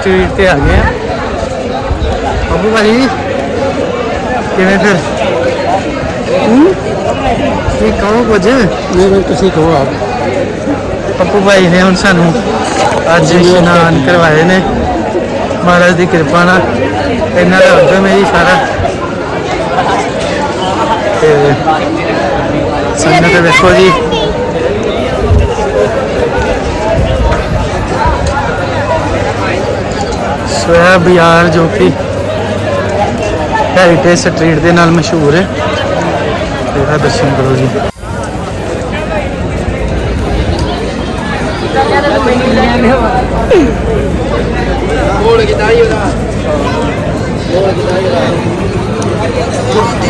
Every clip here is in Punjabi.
ਸਟਰੀਟ ਤੇ ਆ ਗਏ ਆ। ਬੱਬੂ ਭਾਈ ਕਿਵੇਂ ਫਿਰ? ਇਹ ਕਹੋ ਕੁਝ। ਇਹ ਤੁਸੀਂ ਕਹੋ ਆਪ। ਪੱਪੂ ਭਾਈ ਨੇ ਹੁਣ ਸਾਨੂੰ ਅੱਜ ਇਸ਼ਨਾਨ ਕਰਵਾਏ ਨੇ। ਮਹਾਰਾਜ ਦੀ ਕਿਰਪਾ ਨਾਲ। ਇਹਨਾਂ ਦਾ ਹੈ ਜੀ ਸਾਰਾ ਤੇ ਸੰਗਤ ਵੇਖੋ ਜੀ। ਸੋਇਆ ਬਿਆਰ ਜੋ ਕਿ ਹੈਰੀਟੇਜ ਸਟਰੀਟ ਦੇ ਨਾਲ ਮਸ਼ਹੂਰ ਹੈ। ਤੇ ਇਹਦਾ ਦਰਸ਼ਨ ਕਰੋ ਜੀ। ਸੋ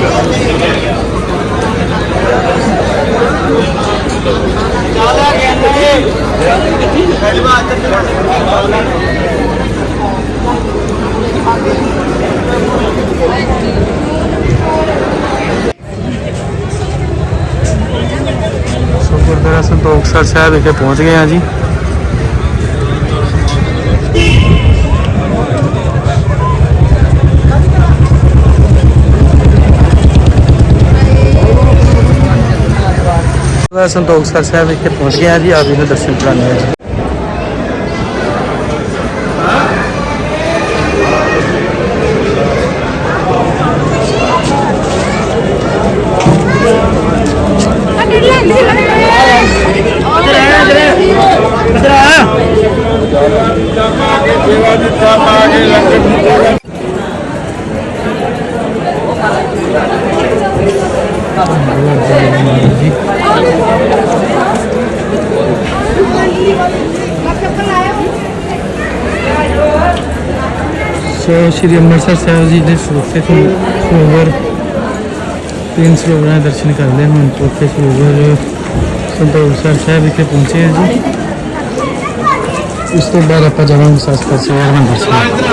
ਗੁਰਦੁਆਰਾ ਸੰਤੋਖਸਰ ਸਾਹਿਬ ਵਿਖੇ ਪਹੁੰਚ ਗਏ ਹਾਂ ਜੀ ਗੁਰਦੁਆਰਾ ਸੰਤੋਖਸਰ ਸਾਹਿਬ ਵਿਖੇ ਪਹੁੰਚ ਗਏ ਹਾਂ ਜੀ ਆਪ ਜੀ ਨੂੰ ਦਰਸ਼ਨ ਕਰਾਉਂਦੇ ਹਾਂ ਜੀ ਸੋ ਸ਼੍ਰੀ ਅੰਮ੍ਰਿਤਸਰ ਸਾਹਿਬ ਜੀ ਦੇ ਸਰੋਤੇ ਤੋਂ ਸਰੋਵਰ ਤਿੰਨ ਸਰੋਵਰਾਂ ਦੇ ਦਰਸ਼ਨ ਕਰ ਲਏ ਹੁਣ ਚੌਥੇ ਸਰੋਵਰ ਸੰਤੋਖਸਰ ਸਾਹਿਬ ਵਿਖੇ ਪਹੁੰਚੇ ਹਾਂ ਜੀ। ਉਸ ਤੋਂ ਬਾਅਦ ਆਪਾਂ ਜਾਵਾਂਗੇ ਸਸਤਾ ਸਰੋਵਰ ਹਰਿਮੰਦਰ ਸਾਹਿਬ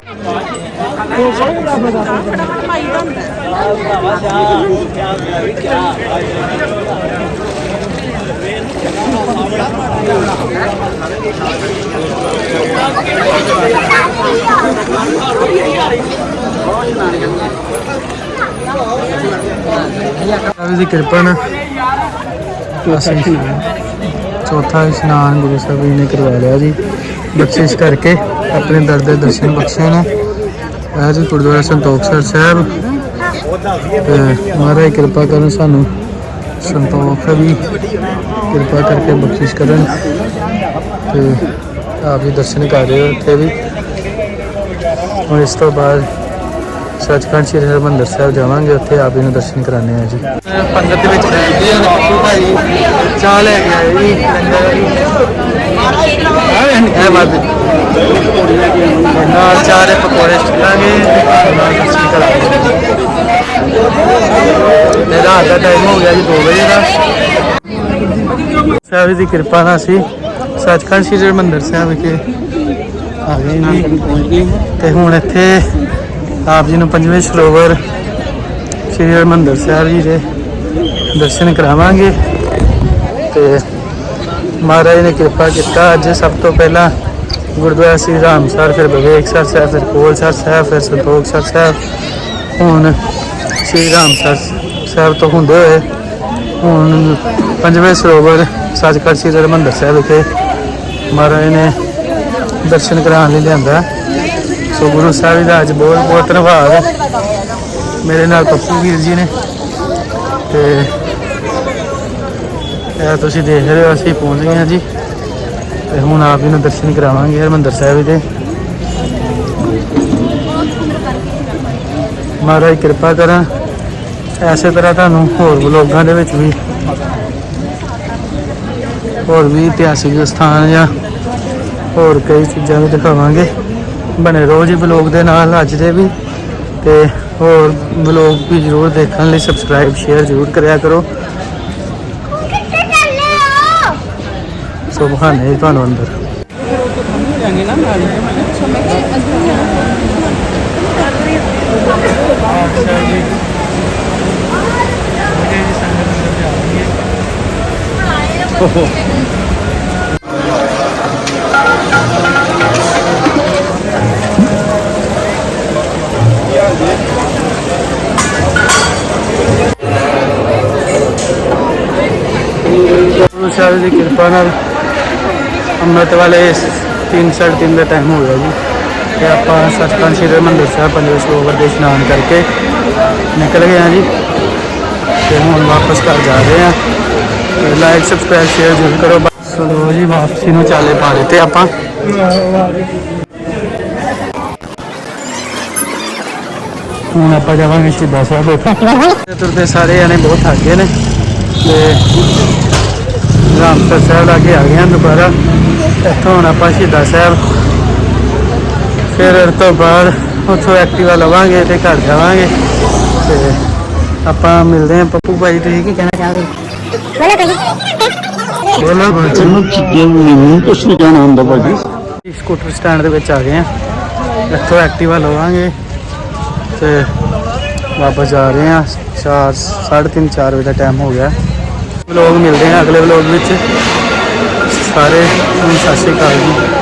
ਦੀ ਕਿਰਪਾ ਨਾਲ। ਅਸੀਂ ਚੌਥਾ ਇਸ਼ਨਾਨ ਗੁਰੂ ਸਾਹਿਬ ਜੀ ਨੇ ਕਰਵਾ ਲਿਆ ਜੀ। ਬਖਸ਼ਿਸ਼ ਕਰਕੇ ਆਪਣੇ ਦਰ ਦੇ ਦਰਸ਼ਨ ਬਖਸ਼ੇ ਨੇ। ਇਹ ਜੀ ਗੁਰਦੁਆਰਾ ਸੰਤੋਖਸਰ ਸਾਹਿਬ। ਤੇ ਮਹਾਰਾਜ ਕਿਰਪਾ ਕਰਨ ਸਾਨੂੰ ਸੰਤੋਖ ਵੀ ਕਿਰਪਾ ਕਰਕੇ ਬਖਸ਼ਿਸ਼ ਕਰਨ। ਤੇ ਆਪ ਵੀ ਦਰਸ਼ਨ ਕਰ ਰਹੇ ਹੋ ਇੱਥੇ ਵੀ। ਹੁਣ ਇਸ ਤੋਂ ਬਾਅਦ ਸੱਚਖੰਡ ਸ੍ਰੀ ਹਰਿਮੰਦਰ ਸਾਹਿਬ ਜਾਵਾਂਗੇ, ਉੱਥੇ ਆਪ ਜੀ ਨੂੰ ਦਰਸ਼ਨ ਕਰਾਣੇ ਆ ਜੀ। ਪੰਗਤ ਦੇ ਵਿੱਚ ਬੈਠਦੇ ਹਨ ਪੱਪੂ ਭਾਈ, ਚਾਹ ਲੈ ਕੇ ਆਏ ਜੀ। ਲੰਗਰ ਇਹ ਬਾਤ ਨਾਲ ਚਾਰੇ ਪਕੌੜੇ ਛਕਾਂਗੇ ਨਾਲ ਦਰਸ਼ਨ ਕਰਾਂਗੇ ਤੇ ਰਾਤ ਦਾ ਟਾਈਮ ਹੋ ਗਿਆ ਜੀ 2 ਵਜੇ ਦਾ। ਸਾਹਿਬ ਦੀ ਕਿਰਪਾ ਨਾਲ ਅਸੀਂ ਸੱਚਖੰਡ ਸ੍ਰੀ ਹਰਿਮੰਦਰ ਸਾਹਿਬ ਵਿਖੇ ਆ ਗਏ ਜੀ। ਤੇ ਹੁਣ ਇੱਥੇ ਆਪ ਜੀ ਨੂੰ ਪੰਜਵੇਂ ਸਰੋਵਰ ਸ੍ਰੀ ਹਰਿਮੰਦਰ ਸਾਹਿਬ ਜੀ ਦੇ ਦਰਸ਼ਨ ਕਰਾਵਾਂਗੇ। ਤੇ ਮਹਾਰਾਜ ਨੇ ਕਿਰਪਾ ਕੀਤਾ। ਅੱਜ ਸਭ ਤੋਂ ਪਹਿਲਾਂ ਗੁਰਦੁਆਰਾ ਸ੍ਰੀ ਰਾਮ ਸਰ, ਫਿਰ ਬਵੇਕਸਰ ਸਾਹਿਬ, ਫਿਰ ਕੋਲ ਸਰ ਸਾਹਿਬ, ਫਿਰ ਸੰਤੋਖ ਸਰ ਸਾਹਿਬ। ਹੁਣ ਸ੍ਰੀ ਰਾਮ ਸਰ ਸਾਹਿਬ ਤੋਂ ਹੁੰਦੇ ਹੋਏ ਹੁਣ ਪੰਜਵੇਂ ਸਰੋਵਰ ਸੱਚਖੰਡ ਸ੍ਰੀ ਹਰਿਮੰਦਰ ਸਾਹਿਬ ਵਿਖੇ ਮਹਾਰਾਜ ਨੇ ਦਰਸ਼ਨ ਕਰਾਉਣ ਲਈ ਲਿਆਂਦਾ। ਸੋ ਗੁਰੂ ਸਾਹਿਬ ਜੀ ਦਾ ਅੱਜ ਬਹੁਤ ਬਹੁਤ ਧੰਨਵਾਦ। ਮੇਰੇ ਨਾਲ ਪੱਪੂ ਵੀਰ ਜੀ ਨੇ ਤੇ ਇਹ ਤੁਸੀਂ ਦੇਖ ਰਹੇ ਹੋ, ਅਸੀਂ ਪਹੁੰਚ ਗਏ ਹਾਂ ਜੀ। ਤੇ ਹੁਣ ਆਪ ਜੀ ਨੂੰ ਦਰਸ਼ਨ ਕਰਾਵਾਂਗੇ, ਹਰਿਮੰਦਰ ਸਾਹਿਬ ਦੇ। ਮਹਾਰਾਜ ਕਿਰਪਾ ਕਰਾਂ ਐਸੇ ਤਰ੍ਹਾਂ ਤੁਹਾਨੂੰ ਹੋਰ ਵਲੋਗਾਂ ਦੇ ਵਿੱਚ ਵੀ ਹੋਰ ਵੀ ਇਤਿਹਾਸਿਕ ਸਥਾਨ ਜਾਂ ਹੋਰ ਕਈ ਚੀਜ਼ਾਂ ਵੀ ਦਿਖਾਵਾਂਗੇ। ਬਣੇ ਰਹੋ ਜੀ ਬਲੌਗ ਦੇ ਨਾਲ ਅੱਜ ਦੇ ਵੀ। ਤੇ ਹੋਰ ਬਲੌਗ ਵੀ ਜ਼ਰੂਰ ਦੇਖਣ ਲਈ ਸਬਸਕ੍ਰਾਈਬ ਸ਼ੇਅਰ ਜ਼ਰੂਰ ਕਰਿਆ ਕਰੋ। ਸੋ ਬਹਾਨੇ ਤੁਹਾਨੂੰ ਅੰਦਰ ਗੁਰੂ ਸਾਹਿਬ ਦੀ ਕਿਰਪਾ ਨਾਲ ਅੰਮ੍ਰਿਤ ਵਾਲੇ 3:30 ਦਾ ਟਾਈਮ ਹੋ ਗਿਆ ਜੀ। ਤੇ ਆਪਾਂ ਸੱਚਖੰਡ ਸ੍ਰੀ ਹਰਿਮੰਦਰ ਸਾਹਿਬ ਪੰਜਵੇਂ ਸਰੋਵਰ ਦੇ ਇਸ਼ਨਾਨ ਕਰਕੇ ਨਿਕਲ ਗਏ ਹਾਂ ਜੀ। ਤੇ ਹੁਣ ਵਾਪਸ ਘਰ ਜਾ ਰਹੇ ਹਾਂ। ਤੇ ਲਾਈਕ ਸਬਸਕ੍ਰਾਈਬ ਸ਼ੇਅਰ ਜ਼ਰੂਰ ਕਰੋ। ਚਲੋ ਜੀ ਵਾਪਸੀ ਨੂੰ ਚਾਲੇ ਪਾ ਦਿੱਤੇ ਆਪਾਂ। ਹੁਣ ਆਪਾਂ ਜਾਵਾਂਗੇ ਸ਼ਹੀਦਾਂ ਸਾਹਿਬ। ਤੁਰਦੇ ਸਾਰੇ ਜਾਣੇ ਬਹੁਤ ਥੱਕ ਗਏ ਨੇ। ਤੇ ਰਾਮਸਰ ਸਾਹਿਬ ਲਾਗੇ ਆ ਗਏ ਹਾਂ ਦੁਬਾਰਾ। ਇੱਥੋਂ ਹੁਣ ਆਪਾਂ ਸ਼ਹੀਦਾਂ ਸਾਹਿਬ ਫਿਰ ਇਸ ਤੋਂ ਬਾਅਦ ਉੱਥੋਂ ਐਕਟਿਵਾ ਲਵਾਂਗੇ ਤੇ ਘਰ ਜਾਵਾਂਗੇ। ਤੇ ਆਪਾਂ ਮਿਲਦੇ ਹਾਂ ਪੱਪੂ ਭਾਈ ਤੁਸੀਂ ਕੀ ਕਹਿਣਾ ਚਾਹੋਗੇ? ਬੋਲੋ ਬਾਜੀ ਮੈਨੂੰ ਕੁਛ ਨਹੀਂ ਕਹਿਣਾ ਹੁੰਦਾ ਭਾਜੀ। ਸਕੂਟਰ ਸਟੈਂਡ ਦੇ ਵਿੱਚ ਆ ਗਏ ਆ ਇੱਥੋਂ ਐਕਟਿਵਾ ਲਵਾਂਗੇ। ਤੇ ਵਾਪਸ ਜਾ ਰਹੇ ਆ 4 3:30 4 ਵਜੇ ਦਾ ਟਾਈਮ ਹੋ ਗਿਆ। ਵਲੋਗ ਮਿਲਦੇ ਆ ਅਗਲੇ ਵਲੋਗ ਵਿੱਚ। ਸਾਰੇ ਨੂੰ ਸਤਿ ਸ਼੍ਰੀ ਅਕਾਲ ਜੀ।